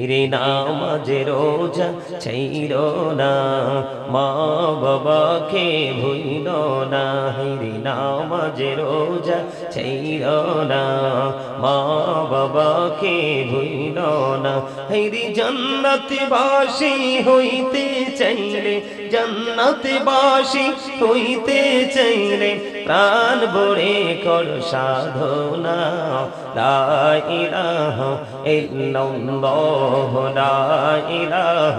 হিরে নামাজে রোজা ছাইর না, মা বাবাকে ভুইল না হিরে নামাজে রোজা ছাইর না, মা বাবাকে ভুইল না। হিরে জান্নাতে বাসি হইতে চাইলে জান্নাতে বাসি হইতে চাইলে প্রাণ ভরে কর সাধনা। লা ইলাহা ইল্লাল্লাহ। لا إله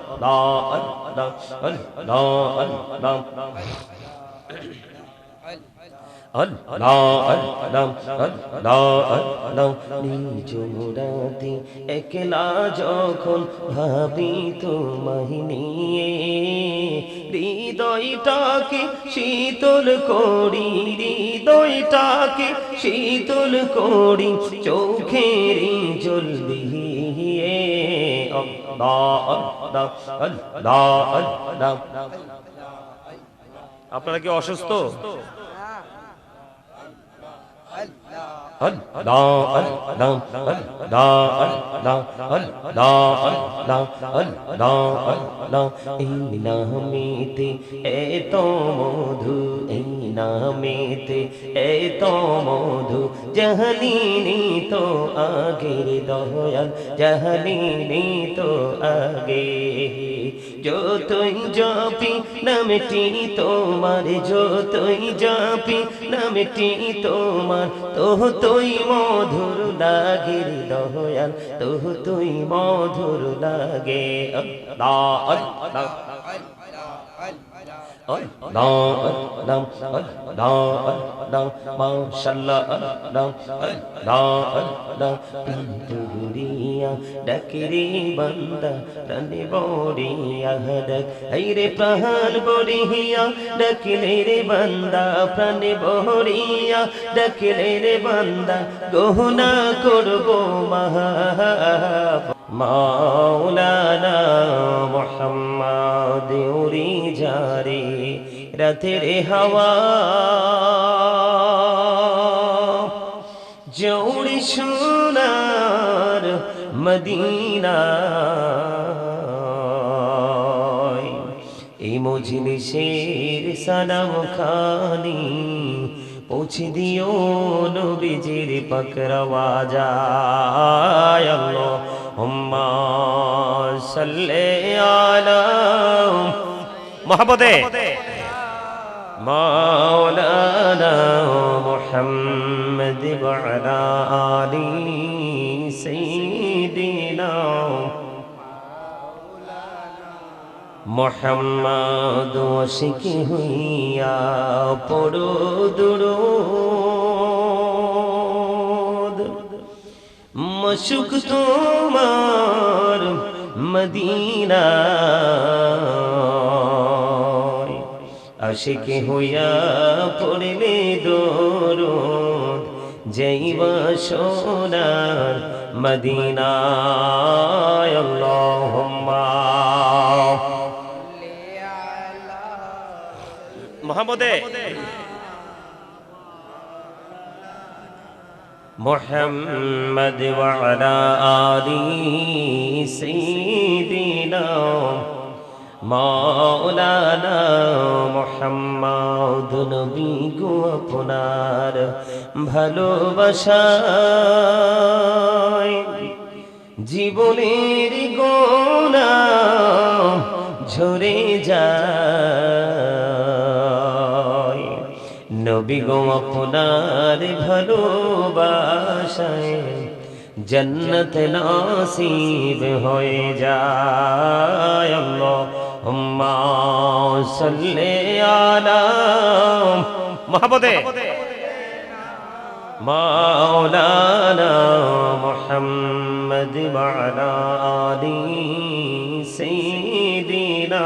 আল্লাহ আল্লাহ আল্লাহ আল্লাহ নিজ মুরাদি একলা যখন ভাবি তোমায় নিয়ে হৃদয়টাকে শীতল করি হৃদয়টাকে শীতল করি চোখের জল দিয়ে আপনারা কি অসুস্থ? এই নামেতে এত মধু এই নামেতে এত মধু জাহালিনি তো আগের দয়াল জাহালিনি তো আগে। যতই জপি, নামটি তোমার, যতই জপি, নামটি তোমার। তোহ তুই মধুর লাগে দয়াল তোহ তুই মধুর লাগে আল্লাহ আল্লাহ। ডাকিরে বন্দা রানে বড়িয়া ডাক হাইরে প্রাণ বড়িয়া, ডাকিলে রে বন্দা, প্রাণে বড়িয়া, ডাকিলে রে বন্দা, গহনা করব মহা মাওলানা মোহাম্মদ উড়ি যারে রাতের হাওয়া। জৌড়ি সোনার মদিনা। এই মজলিসের সালাম খানি পৌঁছে দিও নবীজির পাকরওয়া যায় আল্লাহ। মহাবদে مولانا محمد وعلى آل سيدنا محمد وشكي ہوئی یا پڑو درود মশুক তোমার মদিনা। আশিকে হইয়া পড়লে দরুদ যাইবা সোনার মদিনায়। মোহাম্মদে محمد وعلى آل سيدنا মাওলানা মোহাম্মদ নবী গো আপনার ভালোবাসায় জীবনের গোনা ঝরে যায় নবী গো আপনার ভালোবাসায় জন্নত নাসিব হয়ে যায় আল্লাহুম্মা সাল্লি আলা মুহাম্মদে মাওলানা মুহাম্মদ ওয়ালা আলি সাইয়্যিদিনা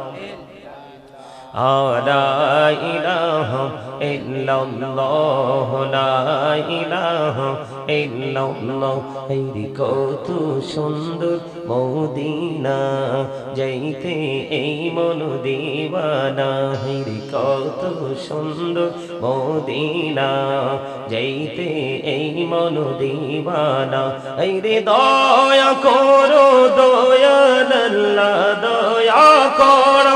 লা ইলাহা ইল্লাল্লাহ, লা ইলাহা ইল্লাল্লাহ। হেরি কত সুন্দর মদিনা, যাইতে এই মন দিওয়ানা। হেরি কত সুন্দর মদিনা, যাইতে এই মন দিওয়ানা। হেরি দয়া করো, দয়াল আল্লাহ, দয়া করো।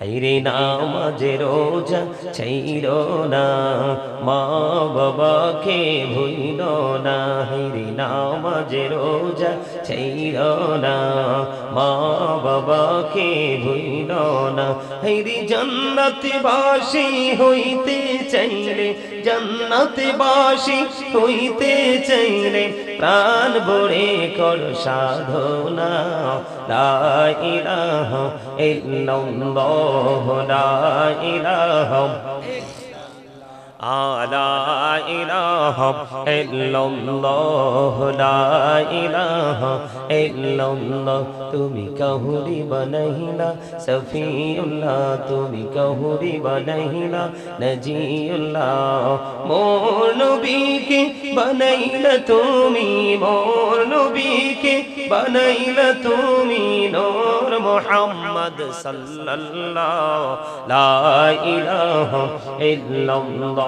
হাইরে নামাজে রোজা ছাইর না, মা বাবাকে ভুইল না, হাইরে নামাজে রোজা ছাইর না, মা বাবাকে ভুইল না। হাইরে জান্নাতে বাসি হইতে চাইলে জান্নাতে বাসি হইতে চাইলে প্রাণ ভরে কর সাধনা। লা ইলাহা ইল্লাল্লাহ। ইলাহা লা ইলাহা আলা ইলাহা ইল্লাল্লাহ লা ইলাহা ইল্লাল্লাহ তুমি কাহুরি বানাইলা সফিউল্লাহ তুমি কাহুরি বানাইলা নজিউল্লাহ মোর নবীকে বানাইলা তুমি মোর নবীকে বানাইলা তুমি নূর মুহাম্মদ সাল্লাল্লাহ লা ইলাহা ইল্লাল্লাহ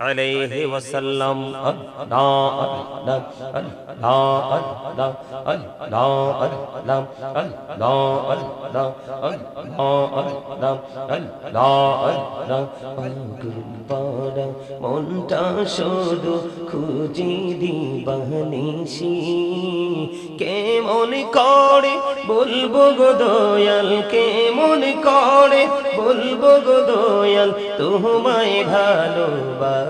الله الله الله الله الله الله الله الله মনটা শুধু খুঁজি দিবানিসি কেমন করে বলবো গো দয়াল কেমন করে বলবো গো দয়াল তোমায় ভালোবাসি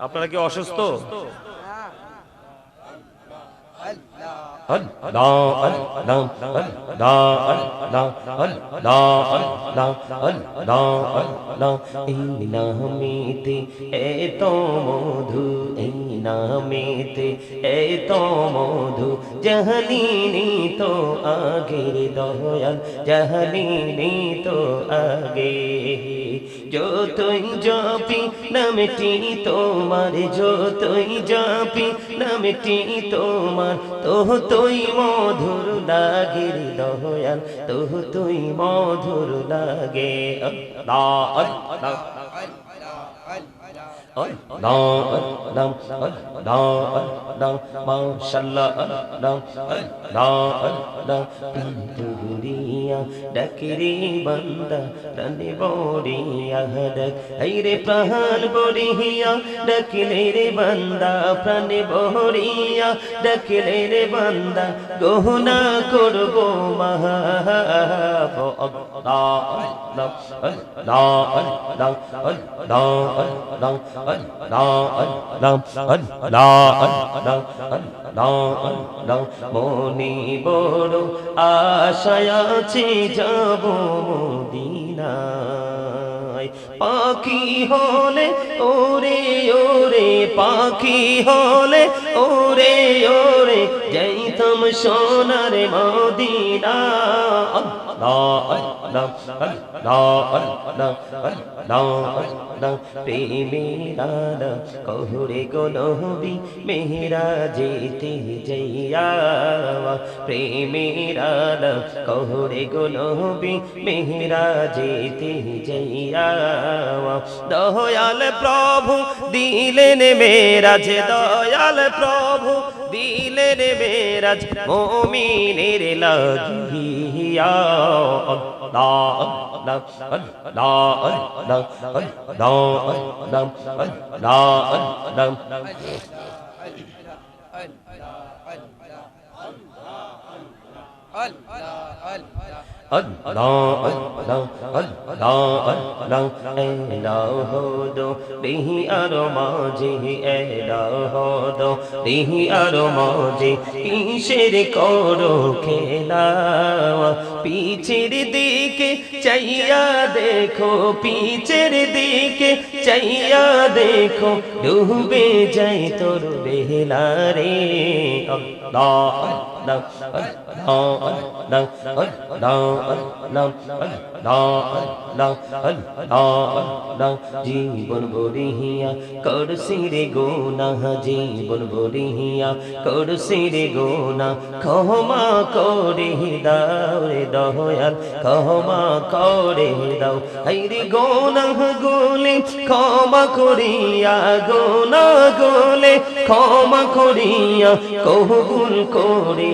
আপনারা কি অসুস্থ? এই নামেতে এত মধু এই নামেতে এত মধু, জহলিনি তো আগের দয়াল জহলিনি তো আগে। যতই জপি, নামটি তোমার, যতই জপি, নামটি তোমার তোহ তুই মধুর লাগে দয়াল তোহ তুই মধুর লাগে। আল্লাহ আল্লাহ আল্লাহ আল্লাহ আল্লাহ আল্লাহ মাশাআল্লাহ আল্লাহ আল্লাহ আল্লাহ দুরিয়া ডাকরে বান্দা রানে বড়িয়া ডাক আইরে প্রাণ বড়িয়া ডাকলে রে বান্দা প্রাণে বড়িয়া ডাকলে রে বান্দা গহনা করব মহা আল্লাহ আল্লাহ আল্লাহ আল্লাহ আল্লাহ আল্লাহ মনি বড় আশায় আছে যাব পাখি হলে ওরে ওরে, পাখি হলে ওরে ওরে যাইতাম সোনার মদিনা। কহুরে গো নবী মেহরা যেতে যাইয়া প্রেমেরা কহুরে গো নবী মেহরা যেতে যাইয়া দয়াল প্রভু দিলেন মেরাজ দয়াল প্রভু দিলেন মেরাজ মোমিনের লাগিয়া اللہ Allah, Allah, Allah, Allah, Elahodo, Bihi Aromaji, Elahodo, Bihi Aromaji, কিসের করো খেলা পিছের দিকে চাইয়া দেখো পিছের দিকে চাইয়া দেখো ডুবে যাই তোর বেলা রে Allah, Allah. আল্লাহ আল্লাহ আল্লাহ আল্লাহ জীবন বরিহিয়া করছি রে গোনা জীবন বরিহিয়া করছি রে গোনা ক্ষমা করে দাও রে দয়াল ক্ষমা করে দাও হাইরে গোনা গোলে ক্ষমা করিয়া গোনা গোলে ক্ষমা করিয়া কবুল করে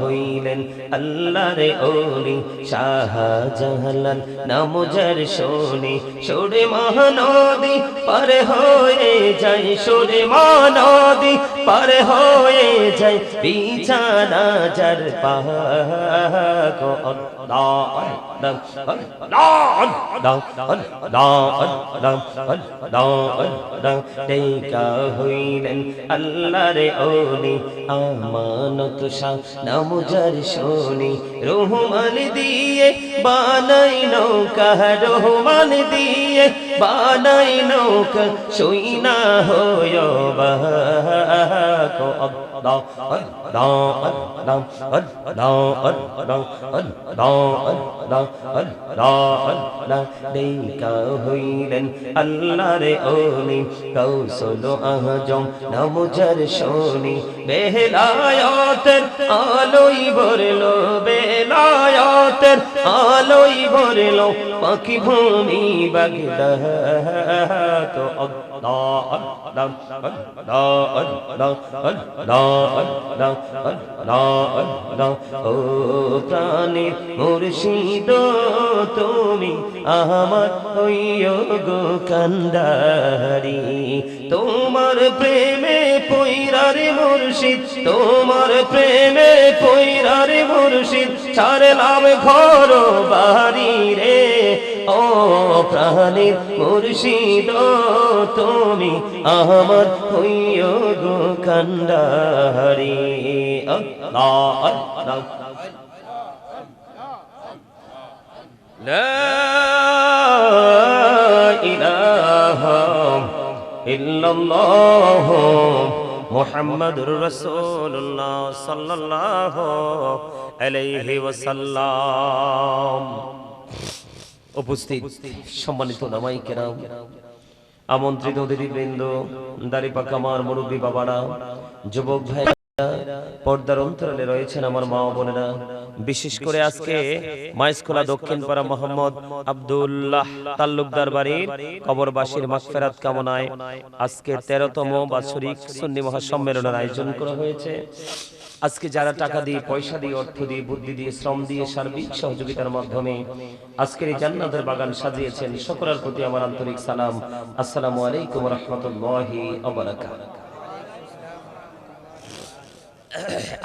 হইলেন আল্লাহর ওলি শাহজাহালাল নামজার শোনে, সোরে মহানদী পার হয়ে যায়, সোরে মহানদী পার হয়ে যায়, বিছানা যার পাহাগ টেকা হইলেন আল্লাহর ওলি আমানত শাহ নামজার শোনি রহমান দিয়ে বানাই নৌকা রহমান দিয়ে বানাই নৌকা শুই না হয় বাকো আল্লাহ আল্লাহ আল্লাহ আল্লাহ আল্লাহ আল্লাহ আল্লাহ আল্লাহ দেখা হইলেন বেলায়তের আলোই ভরলো, বেলায়তের আলোই ভরলো, পাখি ভূমি বাগদা তো প্রাণী মুর্শিদ, তুমি আহমদ ওই গো কান্দারি। তোমার প্রেমে পৈরারে মুর্শিদ, তোমার প্রেমে পৈরারে মুর্শিদ, ছাড়লাম ঘর বাড়ি রে। ও প্রাণের মুর্শিদ তুমি আমার হইয় গো কান্দারি আল্লাহ আল্লাহ لا إله إلا الله محمد رسول الله صلى الله عليه وسلم উপস্থিত সম্মানিত নামাই কেরাম, আমন্ত্রিত অতিথিবৃন্দ দাড়িপাক আমার মুরব্বী বাবারা, যুবক ভাই পর্দার অন্তরালে রয়েছেন আমার মা বোনেরা। বিশেষ করে আজকে মাইস্কোলা দক্ষিণ পাড়া মোহাম্মদ আব্দুল্লাহ তাল্লুকদার বাড়ির কবরবাসীর মাগফেরাত কামনায় আজকে তেরোতম বাৎসরিক সুন্নি মহাসম্মেলনের আয়োজন করা হয়েছে। আজকে যারা টাকা দিয়ে, পয়সা দিয়ে, অর্থ দিয়ে, বুদ্ধি দিয়ে, শ্রম দিয়ে, সার্বিক সহযোগিতার মাধ্যমে আজকের এই জান্নাতের বাগান সাজিয়েছেন, সকলের প্রতি আমার আন্তরিক সালাম। আসসালামু আলাইকুম রহমতুল্লাহি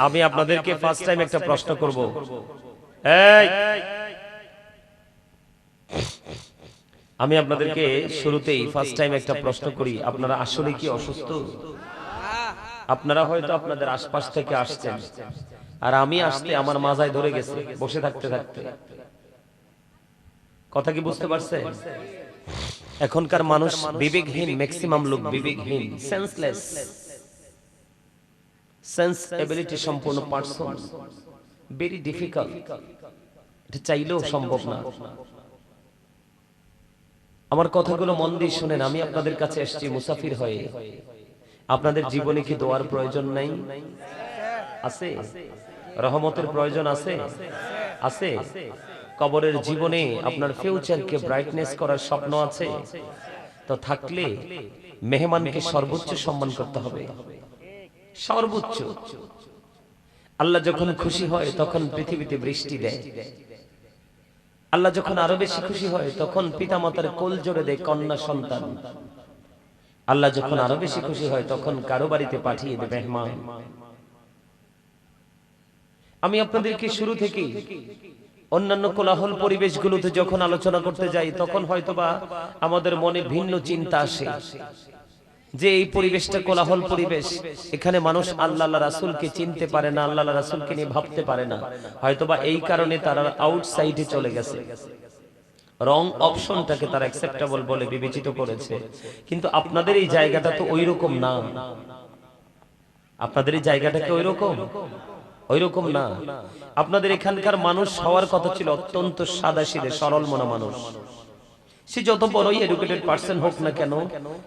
আমি আপনাদেরকে ফার্স্ট টাইম একটা প্রশ্ন করব। এই! আমি আপনাদেরকে শুরুতেই ফার্স্ট টাইম একটা প্রশ্ন করি, আপনারা আসলে কি অসুস্থ? আপনারা হয়তো আপনাদের আশপাশ থেকে আসছেন। আর আমি আসতে আমার মাজায় ধরে গেছে, বসে থাকতে থাকতে। কথা কি বুঝতে পারছে এখনকার মানুষ বিবেকহীন ম্যাক্সিমাম লোক বিবেকহীন সেন্সলেস সেন্স এবিলিটি সম্পূর্ণ পার্সন ভেরি ডিফিকাল্ট এটা চাইলেও সম্ভব না। আমার কথাগুলো মন দিয়ে শুনেন, আমি আপনাদের কাছে এসেছি মুসাফির হয়ে। আপনাদের জীবনে কি দোয়ার প্রয়োজন নাই? আছে। রহমতের প্রয়োজন আছে? আছে। কবরের জীবনে আপনার ফিউচারকে ব্রাইটনেস করার স্বপ্ন আছে? তো থাকলে মেহমানকে সর্বোচ্চ সম্মান করতে হবে। সর্বোচ্চ। আল্লাহ যখন খুশি হয় তখন পৃথিবীতে বৃষ্টি দেয়। আল্লাহ যখন আরও বেশি খুশি হয় তখন পিতামাতার কোল জোরে দেয় কন্যা সন্তান। আল্লাহ যখন আরও বেশি খুশি হয় তখন কারও বাড়িতে পাঠিয়ে দেবে মেহমান আমি আপনাদেরকে শুরু থেকে অন্যান্য কোলাহল পরিবেশগুলোতে যখন আলোচনা করতে যাই তখন হয়তোবা আমাদের মনে ভিন্ন চিন্তা আসে। যে এই পরিবেশটা কোলাহল পরিবেশ এখানে মানুষ আল্লাহ রাসুলকে চিনতে পারে না আল্লাহ রাসুলকে নিয়ে ভাবতে পারে না। হয়তোবা এই কারণে তারা আউটসাইডে চলে গেছে। রং অপশনটাকে তারা অ্যাকসেপ্টেবল বলে বিবেচিত করেছে। কিন্তু আপনাদের এই জায়গাটা তো ওই রকম না। আপনাদের এই জায়গাটা কি ওই রকম ওই রকম না। আপনাদের এখানকার মানুষ হওয়ার কথা ছিল অত্যন্ত সাদা সিধে সরল মনা মানুষ। সে যত বড়ই এডুকেটেড পার্সন হোক না কেন,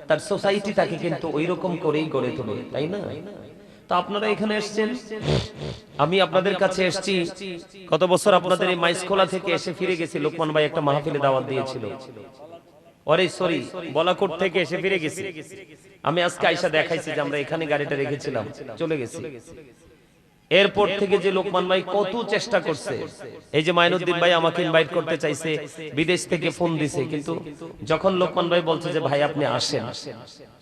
তার সোসাইটি তাকে কিন্তু ওই রকম করেই গড়ে তোলে, তাই না? তো আপনারা এখানে এসছেন? আমি আপনাদের কাছে এসেছি। কত বছর আপনাদের এই মাইসকোলা থেকে এসে ফিরে গেছি। লোকমান ভাই একটা মাহফিলে দাওয়াত দিয়েছিল। অরে, সরি, বলাকোট থেকে এসে ফিরে গেছি। আমি আজকে আইসা দেখাইছি যে আমরা এখানে গাড়িটা রেখেছিলাম। চলে গেছি। এরপর থেকে যে লোকমান ভাই কত চেষ্টা করছে, এই যে মাইনুদ্দিন ভাই আমাকে ইনভাইট করতে চাইছে, বিদেশ থেকে ফোন দিছে, কিন্তু যখন লোকমান ভাই বলছে যে, ভাই, আপনি আসেন,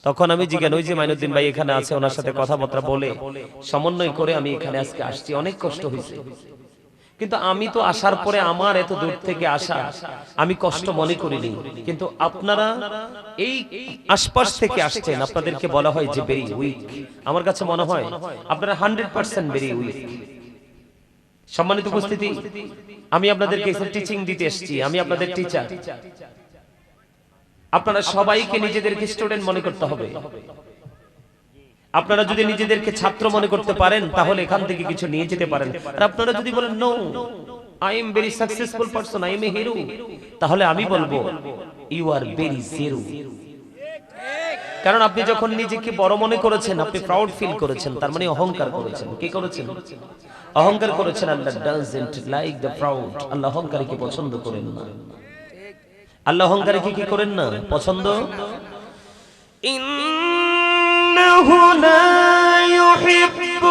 তখন আমি জিজ্ঞান ওই যে মাইনুদ্দিন ভাই এখানে আছে, ওনার সাথে কথাবার্তা বলে সমন্বয় করে আমি এখানে আজকে আসছি। অনেক কষ্ট হয়েছে। কিন্তু আমি তো আসার পরে আমার এত দূর থেকে আসা, আমি কষ্ট মনে করিনি। কিন্তু আপনারা এই আশপাশ থেকে আসছেন, আপনাদেরকে বলা হয় যে ভেরি উইক আমার কাছে মনে হয় আপনারা হান্ড্রেড পার্সেন্ট ভেরি উইক সম্মানিত উপস্থিতি, আমি আপনাদেরকে টিচিং দিতে এসেছি, আমি আপনাদের টিচার আপনারা সবাইকে নিজেদেরকে স্টুডেন্ট মনে করতে হবে। আপনারা যদি নিজেদেরকে ছাত্র মনে করতে পারেন, তাহলে এখান থেকে কিছু নিয়ে যেতে পারেন। আর আপনারা যদি বলেন no I am very successful person I am a hero তাহলে আমি বলব ইউ আর ভেরি জিরো কারণ আপনি যখন নিজেকে বড় মনে করেছেন, আপনি প্রাউড ফিল করেছেন, তার মানে অহংকার করেছেন। কি করেছেন? অহংকার করেছেন Allah doesn't like the proud আল্লাহ অহংকারীকে পছন্দ করেন না। আল্লাহ অহংকারীকে কি করেন না? পছন্দ? إنه لا يحب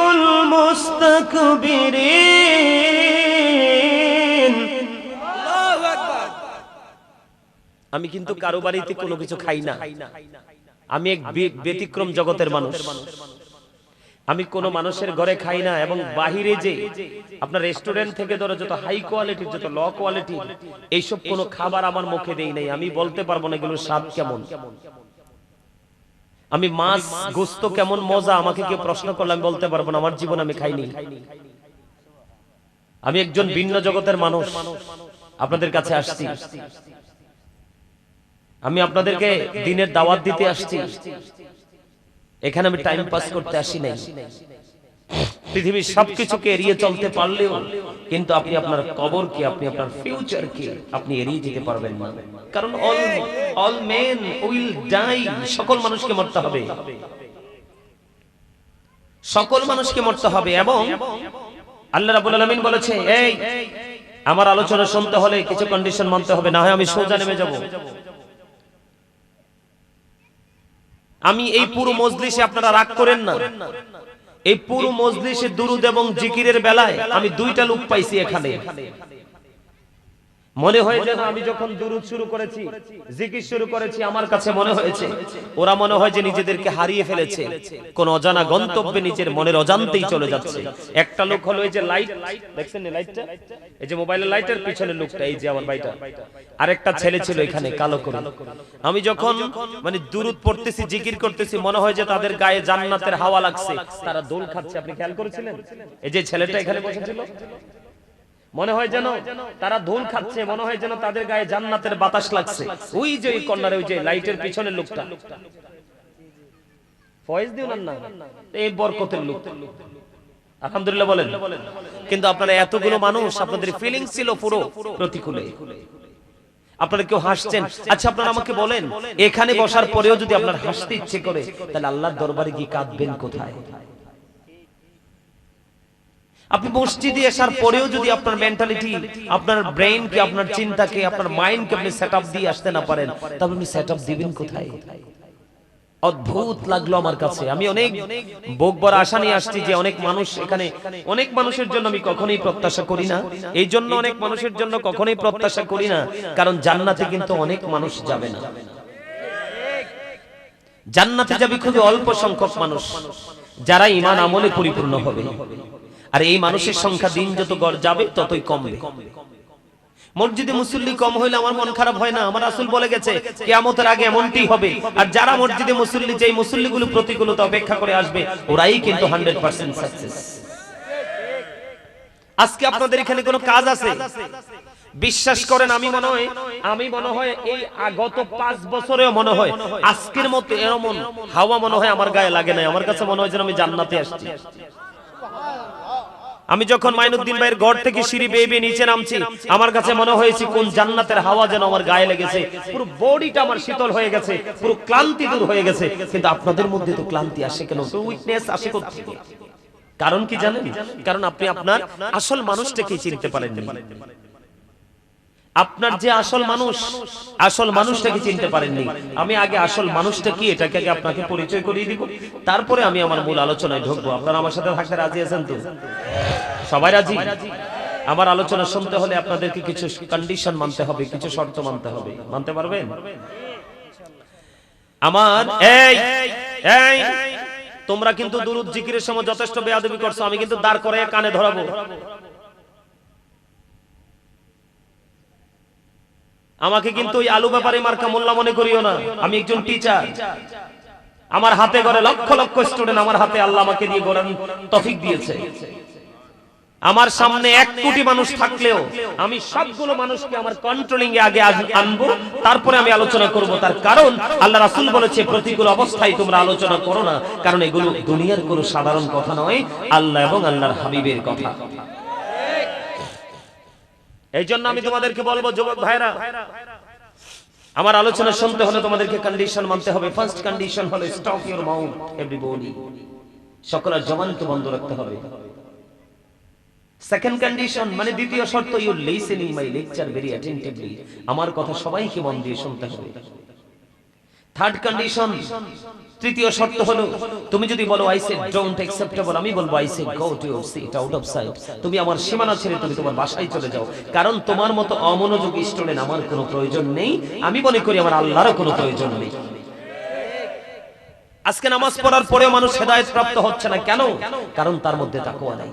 المستكبرين আমি কিন্তু কারো বাড়িতে কোনো কিছু খাই না আমি এক বে- ব্যতিক্রম জগতের মানুষ আমি কোন মানুষের ঘরে খাই না এবং বাহিরে যে আপনার রেস্টুরেন্ট থেকে ধরো যত হাই কোয়ালিটির যত ল কোয়ালিটি এইসব কোনো খাবার আমার মুখে দেই নাই আমি বলতে পারবো না এগুলোর স্বাদ কেমন আমি মাছ, গোস্ত কেমন মজা? আমাকে কেউ প্রশ্ন করলে আমি বলতে পারব না, আমার জীবন আমি খাইনি। আমি একজন ভিন্ন জগতের মানুষ। আপনাদের কাছে আসছি। আমি আপনাদেরকে দিনের দাওয়াত দিতে আসছি। এখানে আমি টাইম পাস করতে আসি নাই। পৃথিবীর সবকিছুকে এড়িয়ে চলতে পারলেও কিন্তু আপনি আপনার কবরকে, আপনি আপনার ফিউচারকে আপনি এড়িয়ে যেতে পারবেন না। কারণ all all men will die সকল মানুষকে মরতে হবে। সকল মানুষকে মরতে হবে এবং আল্লাহ রাব্বুল আলামিন বলেছে, এই, আমার আলোচনা শুনতে হলে কিছু কন্ডিশন মানতে হবে, না হয় আমি সোজা নেমে যাব। আমি এই পুরো মজলিসে আপনারা রাগ করেন না। এই পুরো মজলিসে দুরুদ এবং জিকিরের বেলায় আমি দুইটা লোক পাইছি এখানে। মনে হয় যেন আমি যখন দুরুদ শুরু করেছি, জিকির শুরু করেছি, আমার কাছে মনে হয়েছে, ওরা মনে হয় যে নিজেদেরকে হারিয়ে ফেলেছে, কোন অজানা গন্তব্যে নিজের মনের অজান্তেই চলে যাচ্ছে। একটা লোক হলো এই যে লাইট দেখছেন লাইটটা এই যে মোবাইলের লাইটের পিছনে লোকটা, এই যে আমার ভাইটা। আরেকটা ছেলে ছিল এখানে, কালো করে। আমি যখন মানে দুরুদ পড়তেছি, জিকির করতেছি, মনে হয় যে তাদের গায়ে জান্নাতের হাওয়া লাগছে। তারা দোল খাচ্ছে, আপনি খেয়াল করেছিলেন? এই যে ছেলেটা এখানে বসেছিল মনে হয় যেন তারা ধুল খাচ্ছে, মনে হয় যেন তাদের গায়ে জান্নাতের বাতাস লাগছে। ওই যে ওই কর্নারে, ওই যে লাইটের পিছনের লোকটা। ফয়েজ দিও না এই বরকতের লোক। আলহামদুলিল্লাহ বলেন। কিন্তু আপনারা এতগুলো মানুষ, আপনাদের ফিলিংস ছিল পুরো প্রতিকূলে। আপনারা কেউ হাসছেন? আচ্ছা আপনারা আমাকে বলেন, এখানে বসার পরেও যদি আপনার হাসতে ইচ্ছে করে, তাহলে আল্লাহর দরবারে গিয়ে কাঁদবেন কোথায়? আপনি মসজিদে আসার পরেও যদি আপনার মেন্টালিটি আপনার ব্রেইন কে আপনার চিন্তাকে, আপনার মাইন্ড কে আপনি সেটআপ দিয়ে আসতে না পারেন, তবে আপনি সেটআপ দিবেন কোথায়? অদ্ভুত লাগল আমার কাছে। আমি অনেক বুক আশা নিয়ে আসছি যে অনেক মানুষ এখানে, অনেক মানুষের জন্য আমি কখনোই প্রত্যাশা করি না। এই জন্য অনেক মানুষের জন্য কখনোই প্রত্যাশা করি না, কারণ জান্নাতে কিন্তু অনেক মানুষ যাবে না। জান্নাতে যাবে খুবই অল্প সংখ্যক মানুষ, যারা ইমান আমলে পরিপূর্ণ হবে। আর এই মানুষের সংখ্যা দিন যত গড় যাবে ততই কমবে। মসজিদে মুসল্লি কম হইলে আমার মন খারাপ হয় না আমার রাসূল বলে গেছে কিয়ামতের আগে এমনটি হবে। আর যারা মসজিদে মুসল্লি যেই মুসল্লিগুলো প্রতিকূলতা অপেক্ষা করে আসবে ওরাই কিন্তু 100% সাকসেস আজকে আপনাদের এখানে কোনো কাজ আছে? বিশ্বাস করেন আমি মনে হয় আমি মনে হয় এই আগত পাঁচ বছরেও মনে হয় আজকের মতো এমন হাওয়া মনে হয় আমার গায়ে লাগে নাই। আমার কাছে মনে হয় যেন আমি জান্নাতে আসছি। আমি যখন মাইনুদ্দিন ভাইয়ের ঘর থেকে সিঁড়ি বেয়ে বেয়ে নিচে নামছি আমার কাছে মনে হয়েছে কোন জান্নাতের হাওয়া যেন আমার গায়ে লেগেছে। পুরো বডিটা আমার শীতল হয়ে গেছে পুরো ক্লান্তি দূর হয়ে গেছে। কিন্তু আপনাদের মধ্যে তো ক্লান্তি আসে কেন উইকনেস আসে কোথেকে কারণ কি জানেন? কারণ আপনি আপনার আসল মানুষটাকে চিনতে পারেননি। আপনার যে আসল মানুষ আসল মানুষটাকে চিনতে পারেননি। আমি আগে আসল মানুষটা কি এটাকে আগে আপনাকে পরিচয় করিয়ে দিব। তারপরে আমি আমার মূল আলোচনায় ঢুকবো। আপনারা আমার সাথে থাকতে রাজি আছেন তো? সবাই রাজি? আমার আলোচনা শুনতে হলে আপনাদেরকে কিছু কন্ডিশন মানতে হবে কিছু শর্ত মানতে হবে। মানতে পারবেন? আমার এই এই তোমরা কিন্তু দুরুদ জিকিরের সময় যথেষ্ট বেয়াদবি করছ আমি কিন্তু দাঁড় করে কানে ধরাবো। আমাকে কিন্তু ওই আলু ব্যাপারে মার্কা মোল্লা মনে করিও না। আমি একজন টিচার আমার হাতে গড়ে লক্ষ লক্ষ স্টুডেন্ট আমার হাতে আল্লাহ আমাকে দিয়ে গড়ান তফিক দিয়েছে। আমার সামনে এক কোটি মানুষ থাকলেও আমি সবগুলো মানুষকে আমার কন্ট্রোলিং এ আগে আনব, তারপরে আমি আলোচনা করব। তার কারণ আল্লাহ রাসূল বলেছে, প্রতিকূল অবস্থায় তোমরা আলোচনা করো না, কারণ এগুলো দুনিয়ার কোনো সাধারণ কথা নয়, আল্লাহ এবং আল্লাহর হাবিবের কথা। এই জন্য আমি তোমাদেরকে বলব যুবক ভাইরা। আমার আলোচনা শুনতে হলে তোমাদেরকে কন্ডিশন মানতে হবে। ফার্স্ট কন্ডিশন হলো স্টপ ইওর মাউথ এভরিবডি সকলের জবানকে বন্ধ রাখতে হবে। সেকেন্ড কন্ডিশন মানে দ্বিতীয় শর্ত you listening my lecture very attentively আমার কথা সবাইকে মন দিয়ে শুনতে হবে। থার্ড কন্ডিশন তৃতীয় শর্ত হলো, তুমি যদি বলো আই সে ডোন্ট অ্যাকসেপ্টেবল আমি বলব I say go to your seat out of sight তুমি আমার সীমানা ছেড়ে তুমি তোমার বাসায় চলে যাও। কারণ তোমার মতো অমনোযোগী স্টুডেন্ট আমার কোনো প্রয়োজন নেই। আমি মনে করি আমার আল্লাহরও কোনো প্রয়োজন নেই। আজকে নামাজ পড়ার পরেও মানুষ হেদায়েত প্রাপ্ত হচ্ছে না। কেন? কারণ তার মধ্যে তাকওয়া নাই।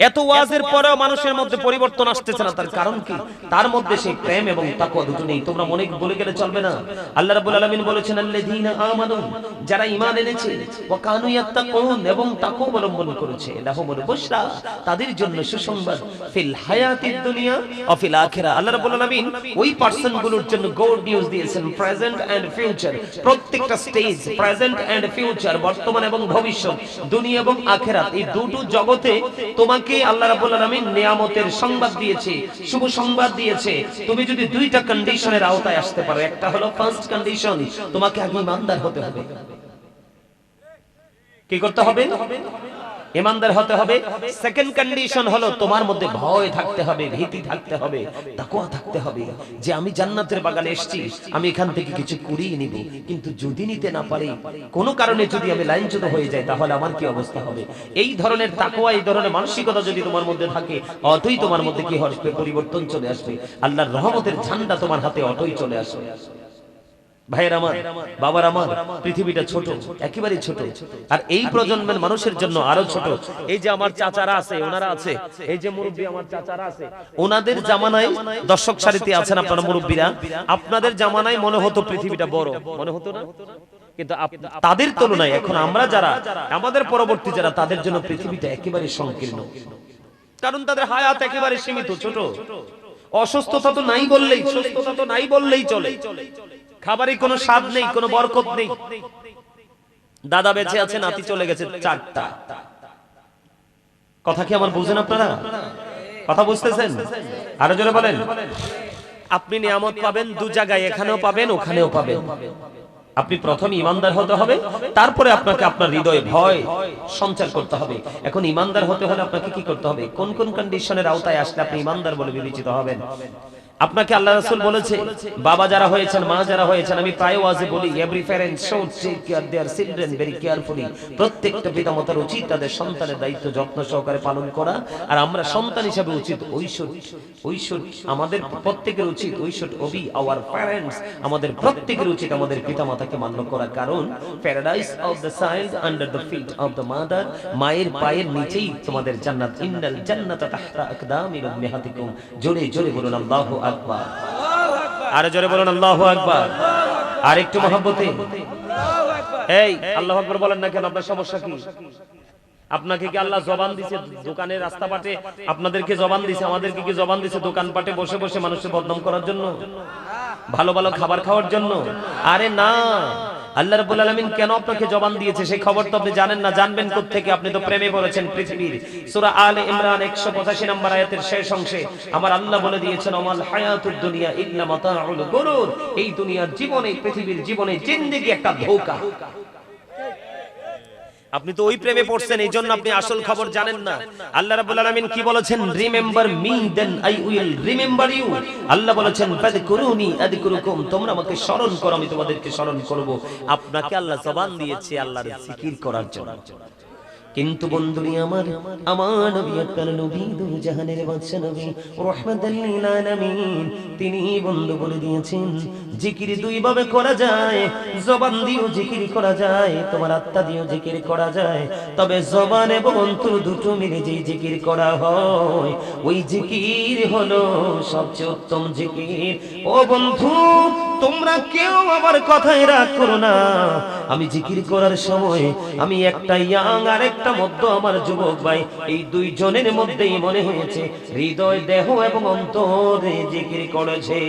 এত ওয়াজের পরেও মানুষের মধ্যে পরিবর্তন আসতেছে না। তার কারণ কি? তার মধ্যে সেই প্রেম এবং তাকওয়া দুটো নেই। তোমরা মনে বলে গেলে চলবে না। আল্লাহ রাব্বুল আলামিন বলেছেন, আল্লাযীনা আমানু, যারা ঈমান এনেছে, ওয়া কানু ইয়াত্তাকুন, এবং তাকওয়া অবলম্বন করেছে। লাহুমুল বুশরা, তাদের জন্য সুসংবাদ, ফিল হায়াতিদ দুনিয়া ও ফিল আখিরা। আল্লাহ রাব্বুল আলামিন ওই পার্সনগুলোর জন্য গুড নিউজ দিয়েছেন, প্রেজেন্ট এন্ড ফিউচার। প্রত্যেকটা স্টেজ, প্রেজেন্ট এন্ড ফিউচার, বর্তমান এবং ভবিষ্যৎ, দুনিয়া এবং আখিরাত, এই দুটো জগতে তোমাকে আল্লাহ রাব্বুল আলামিন নিয়ামতের সংবাদ দিয়েছে, শুভ সংবাদ দিয়েছে। তুমি যদি দুইটা কন্ডিশনের আওতায় আসতে পারো, একটা হলো ফার্স্ট কন্ডিশন তোমাকে আগে ইমানদার হতে হবে। কি করতে হবে? ইমানদার হতে হবে। সেকেন্ড কন্ডিশন হলো তোমার মধ্যে ভয় থাকতে হবে, ভীতি থাকতে হবে, তাকওয়া থাকতে হবে। যে আমি জান্নাতের বাগানে এসেছি, আমি এখান থেকে কিছু কুড়িয়ে নিব। কিন্তু যদি নিতে না পারি, কোনো কারণে যদি আমি লাইনচ্যুত হয়ে যাই, তাহলে আমার কি অবস্থা হবে? এই ধরনের তাকওয়া, এই ধরনের মানসিকতা যদি তোমার মধ্যে থাকে, অতই তোমার মধ্যে কি হবে পরিবর্তন চলে আসবে? আল্লাহর রহমতের ঝান্ডা তোমার হাতে অতই চলে আসবে। ভাইয়ের আমার বাবার আমার পৃথিবীটা ছোট একেবারে ছোট। আর এই প্রজন্মের মানুষের জন্য আরও ছোট। এই যে আমার চাচারা আছে ওনারা আছে এই যে মুরব্বী আমার চাচারা আছে ওনাদের জামানায় দর্শক সারিতে আছেন আপনারা মুরব্বীরা। আপনাদের জামানায় মনে হতো পৃথিবীটা বড়। মনে হতো না? কিন্তু তাদের তুলনায় এখন আমরা যারা আমাদের পরবর্তী যারা তাদের জন্য পৃথিবীটা একেবারে সংকীর্ণ। কারণ তাদের হায়াত একেবারে সীমিত ছোট। অসুস্থতা তো নাই বললেই সুস্থতা তো নাই বললেই চলে খাবারে কোনো স্বাদ নেই, কোনো বরকত নেই। দাদা বেঁচে আছে, নাতি চলে গেছে চারটা। কথা কি আমার বুঝেন আপনারা? কথা বুঝতেছেন? আরও জোরে বলেন। আপনি নিয়ামত পাবেন, দু জায়গায়, এখানেও পাবেন, ওখানেও পাবেন। আপনি প্রথম ইমানদার হতে হবে, তারপরে আপনাকে আপনার হৃদয়ে ভয়, সঞ্চার করতে হবে। এখন ইমানদার হতে হলে আপনাকে কি করতে হবে? কোন কোন কন্ডিশনের আওতায় আসলে আপনি ইমানদার বলে বিবেচিত হবেন? আপনাকে আল্লাহ রাসূল বলেছে বাবা যারা হয়েছেন মা যারা হয়েছেন আমি প্রায় ওয়াজে বলি every parent should take care their children very carefully প্রত্যেকটা পিতামাতার উচিত তাদের সন্তানের দায়িত্ব যত্ন সহকারে পালন করা আর আমরা সন্তান হিসেবে উচিত ঐশ্বর ঐশ্বর আমাদের প্রত্যেকের উচিত ঐশ্বর ওবি আওয়ার প্যারেন্টস আমাদের প্রত্যেকের উচিত আমাদের পিতামাতাকে মান্য করা কারণ paradise of the child under the feet of the mother মায়ের পায়ের নিচেই তোমাদের জান্নাত ইন্নাল জান্নাতা তাহতা আকদামি উম্মাহাতিকুম জোরে জোরে বলুন আল্লাহু আকবার। জোরে বলুন, আল্লাহ আকবার। আর একটু মহাব্বতে। এই, আল্লাহ আকবার বলেন না কেন, আপনার সমস্যা কি? আপনাকে কি আল্লাহ জবান দিছে দোকানের রাস্তা পাটে? আপনাদেরকে জবান দিছে, আমাদেরকে কি জবান দিছে দোকান পাটে বসে বসে মানুষের বদনাম করার জন্য? ভালো ভালো খাবার খাওয়ার জন্য? আরে না। আল্লাহ রাব্বুল আলামিন কেন আপনাকে জবান দিয়েছে? সেই খবর তো আপনি জানেন না? জানবেন থেকে আপনি তো প্রেমে পড়েছেন পৃথিবীর। সূরা আলে ইমরান 185 নম্বর আয়াতের শেষ অংশে আমার আল্লাহ বলে দিয়েছেন আমাল হায়াতুদ দুনিয়া ইল্লা মাতাউল গুরুর। এই দুনিয়ার জীবনে, পৃথিবীর জীবনে জিন্দেগি একটা ধোঁকা। আপনি তো ওই প্রেমে পড়ছেন এই জন্য আপনি আসল খবর জানেন না। আল্লাহ রাব্বুল আলামিন কি বলেছেন? Remember me then I will remember you আল্লাহ বলেছেন ফাদকুরুনি আযকুরুকুম। তোমরা আমাকে স্মরণ করো আমি তোমাদেরকে স্মরণ করব। আপনাকে আল্লাহ জবান দিয়েছে আল্লাহর জিকির করার জন্য। কিন্তু বন্ধুরি আমার আমার নবী আপনার নবী দু জাহানের বাদশা নবী, রাহমাতাল আলামিন তিনি বন্ধু বলে দিয়েছেন, জিকির দুই ভাবে করা যায়, জবান দিয়েও জিকির করা যায়, তোমার আত্মা দিয়েও জিকির করা যায়। তবে জবান এবং অন্তর দুটো মিলে যেই জিকির করা হয়, ওই জিকির হলো সবচেয়ে উত্তম জিকির। ও বন্ধু, তোমরা কেউ আমার কথায় রাগ করো না। আমি জিকির করার সময় আমি একটা ইয়াং আর একটা মধ্য আমার যুবক ভাই, এই দুইজনের মধ্যেই মনে হয়েছে, হৃদয়, দেহ এবং অন্তরে জিকির করেছে।